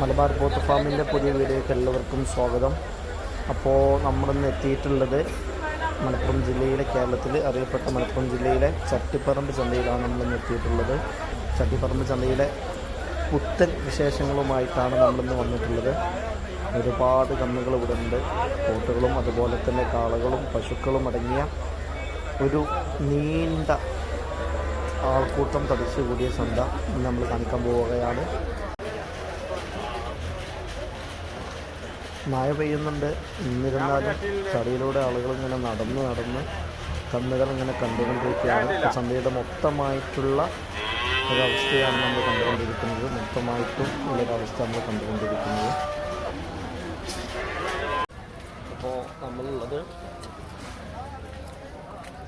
മലബാർ പോത്ത് ഫാമിന്റെ പുതിയ വീഡിയോയ്ക്ക് എല്ലാവർക്കും സ്വാഗതം. അപ്പോൾ നമ്മളിന്ന് എത്തിയിട്ടുള്ളത് മലപ്പുറം ജില്ലയിലെ കേരളത്തിൽ അറിയപ്പെട്ട മലപ്പുറം ജില്ലയിലെ ചട്ടിപ്പറമ്പ് ചന്തയിലാണ് നമ്മളിന്ന് എത്തിയിട്ടുള്ളത്. ചട്ടിപ്പറമ്പ് ചന്തയിലെ പുത്തൻ വിശേഷങ്ങളുമായിട്ടാണ് നമ്മളിന്ന് വന്നിട്ടുള്ളത്. ഒരുപാട് കന്നുകൾ ഇവിടെ ഉണ്ട് കോട്ടുകളും അതുപോലെ തന്നെ കാളകളും പശുക്കളും അടങ്ങിയ ഒരു നീണ്ട ആൾക്കൂട്ടം തടിച്ചു കൂടിയ ചന്ത നമ്മൾ കാണിക്കാൻ പോവുകയാണ്. മഴ പെയ്യുന്നുണ്ട്. എന്നിരുന്നാലും ആളുകൾ ഇങ്ങനെ നടന്ന് നടന്ന് കന്നുകൾ ഇങ്ങനെ കണ്ടുകൊണ്ടിരിക്കുകയാണ് ചന്തയുടെ മൊത്തമായിട്ടുള്ള ഒരവസ്ഥയാണ് നമ്മൾ കണ്ടുകൊണ്ടിരിക്കുന്നത്. മൊത്തമായിട്ടും ഉള്ളൊരവസ്ഥ നമ്മൾ കണ്ടുകൊണ്ടിരിക്കുന്നത്. അപ്പോൾ നമ്മളുള്ളത്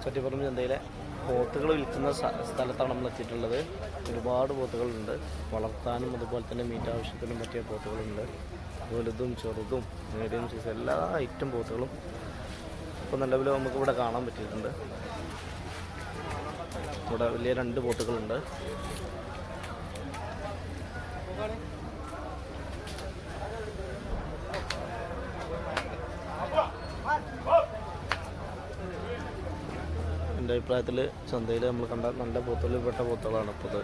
ചട്ടിപ്പറമ്പ് ചന്തയിലെ പോത്തുകൾ വിൽക്കുന്ന സ്ഥ- സ്ഥലത്താണ് നമ്മൾ എത്തിയിട്ടുള്ളത്. ഒരുപാട് പോത്തുകളുണ്ട് വളർത്താനും അതുപോലെ തന്നെ മീറ്റ് ആവശ്യത്തിനും പറ്റിയ പോത്തുകളുണ്ട് വലുതും ചെറുതും മീഡിയം സൈസ് എല്ലാ ഐറ്റം പോത്തുകളും ഇപ്പോൾ നിലവിൽ നമുക്ക് ഇവിടെ കാണാൻ പറ്റിയിട്ടുണ്ട്. ഇവിടെ വലിയ രണ്ട് പോത്തുകളുണ്ട് എന്റെ അഭിപ്രായത്തിൽ ചന്തയിൽ നമ്മൾ കണ്ട നല്ല പോത്തുകളിൽ പെട്ട പോത്തുകളാണ് ഇപ്പോൾ ഇത്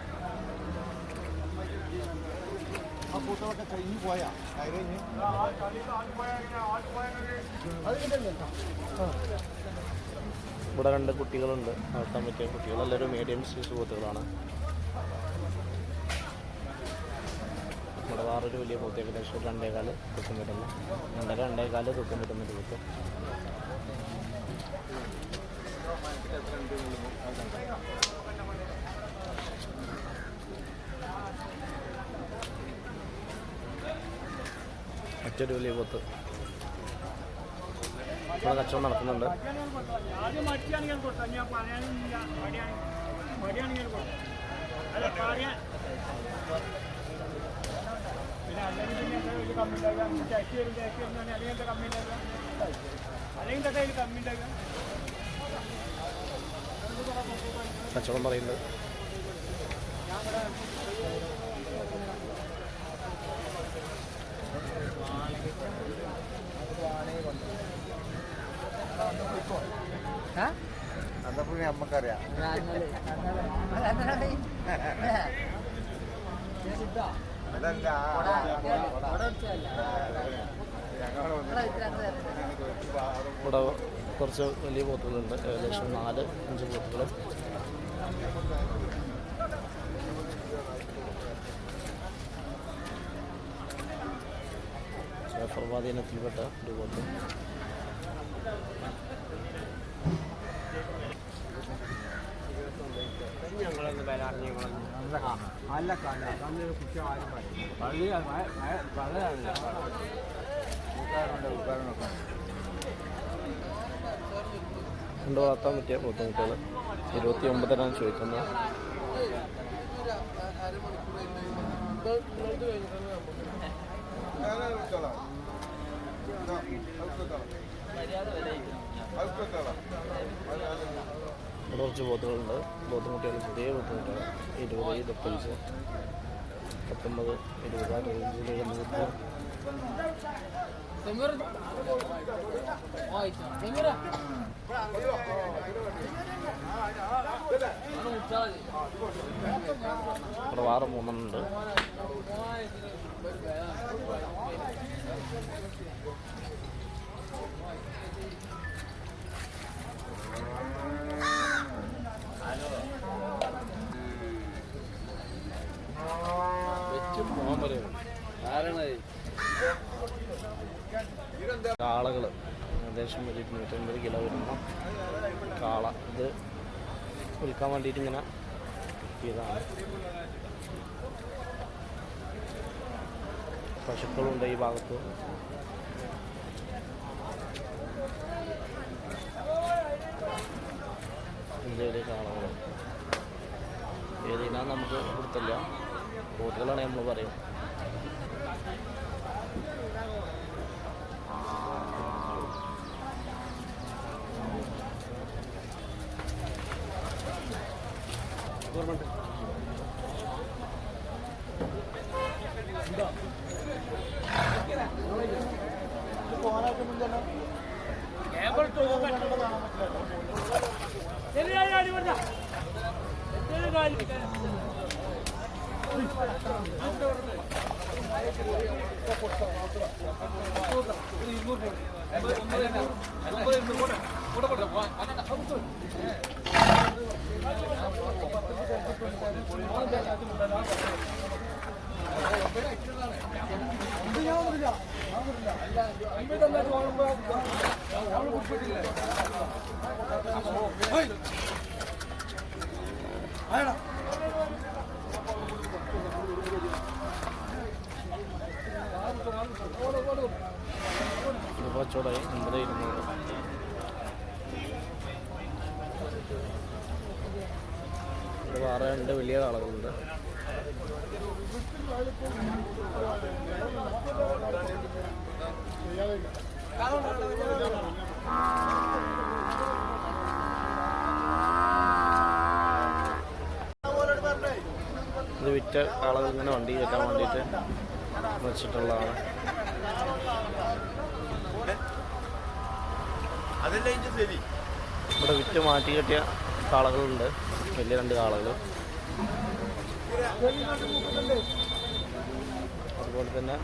ആ കൂട്ടമൊക്കെ കഴിഞ്ഞു പോയാ. കഴിഞ്ഞ് ഇവിടെ രണ്ട് കുട്ടികളുണ്ട്. നടത്താൻ പറ്റിയ കുട്ടികൾ. എല്ലാവരും മീഡിയം സൈസ് പോത്തുകളാണ്. ഇവിടെ വേറൊരു വലിയ പോത്ത് ഏകദേശം രണ്ടേകാൽ തൂക്കം വരുന്നു രണ്ടര രണ്ടേകാൽ തൂക്കം വരുന്ന ഒരു പോത്ത്. മറ്റൊരു വലിയ പോത്ത് ഇവിടെ കച്ചവടം നടക്കുന്നുണ്ട് കച്ചവടം മടിയാണെങ്കിൽ കുറച്ച് വലിയ പോത്തുകളുണ്ട് ഏകദേശം നാല് അഞ്ച് പോത്തുകൾ പ്രവാധീനത്തിൽപ്പെട്ട ഒരു വോട്ട് കുറ്റം ആരും പറയും വളരെ കൊണ്ട് വളർത്താൻ പറ്റിയ ബുദ്ധിമുട്ടുകൾ ഇരുപത്തി ഒമ്പതിനാണ് ചോദിക്കുന്നത് ഇവിടെ കുറച്ച് പോത്തുകളുണ്ട് പോത്തുകുട്ടികൾ പുതിയ പോത്തുകുട്ടികൾ ഇരുപത് ഇരുപത്തഞ്ച് പത്തൊമ്പത് ഇരുപത് അറുപത് എഴുപത് നൂറ്റി ഇവിടെ വേറെ മൂന്നെണ്ണുണ്ട് ആളുകൾ. ഏകദേശം ഒരു ഇരുന്നൂറ്റമ്പത് കിലോ വരുന്ന കാള ഇത് വിൽക്കാൻ വേണ്ടിയിട്ട് ഇങ്ങനെ ഇതാണ് പശുക്കളുണ്ട് ഈ ഭാഗത്ത്. ഇന്ത്യയിലെ കാളകളും ഏതിനാ നമുക്ക് കൊടുത്തില്ല. ബോട്ടുകളാണ് നമ്മൾ പറയും. കൊടുത്ത കുറച്ചുകൂടെ ഒമ്പത് ഇരുന്നൂറ്. രണ്ട് വലിയ കാളകളുണ്ട് ഇത് വിറ്റ കാളകൾ ഇങ്ങനെ വണ്ടി കയറ്റാൻ വേണ്ടിയിട്ട് വെച്ചിട്ടുള്ളതാണ്. ഇവിടെ വിറ്റ് മാറ്റി കെട്ടിയ കാളകളുണ്ട് വലിയ രണ്ട് കാളകൾ അതുപോലെ തന്നെ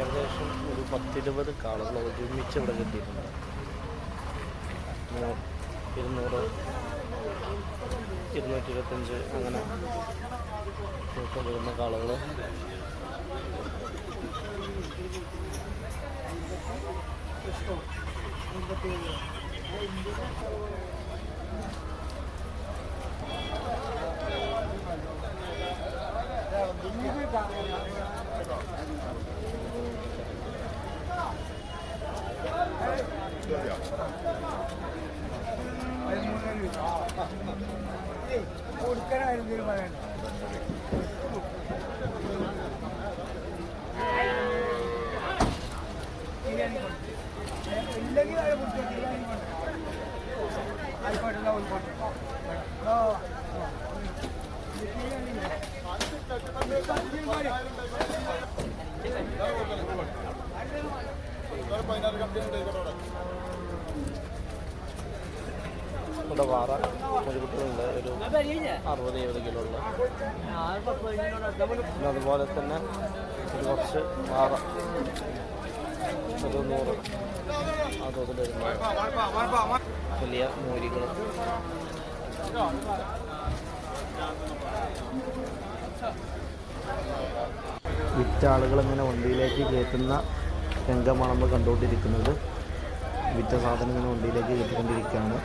ഏകദേശം ഒരു പത്തിരുപത് കാളകൾ ഒരുമിച്ച് ഇവിടെ കിട്ടിയിട്ടുണ്ട്. ഇരുന്നൂറ് ഇരുന്നൂറ്റി ഇരുപത്തഞ്ച് അങ്ങനെ തൂക്കം വരുന്ന കാളകൾ കൊടുക്കാനായിരുന്നു പറയണ്ട ഇല്ലെങ്കിൽ അത് കൊടുത്തു ആയിക്കോട്ടെ എന്നാ ആയിക്കോട്ടെ ആ ഇവിടെ വാറ. അറുപത് എഴുപത് കിലോ ഉള്ള. പിന്നെ അതുപോലെ തന്നെ ഒരു കുറച്ച് പാറ ഒരു നൂറ്. ആ തോതിൽ വരുന്ന വലിയ മൂരികൾ വിറ്റാളുകൾ ഇങ്ങനെ വണ്ടിയിലേക്ക് കയറ്റുന്ന രംഗമാണ് നമ്മൾ കണ്ടുകൊണ്ടിരിക്കുന്നത്. വിറ്റ സാധനം ഇങ്ങനെ വണ്ടിയിലേക്ക് കയറ്റിക്കൊണ്ടിരിക്കുകയാണ്.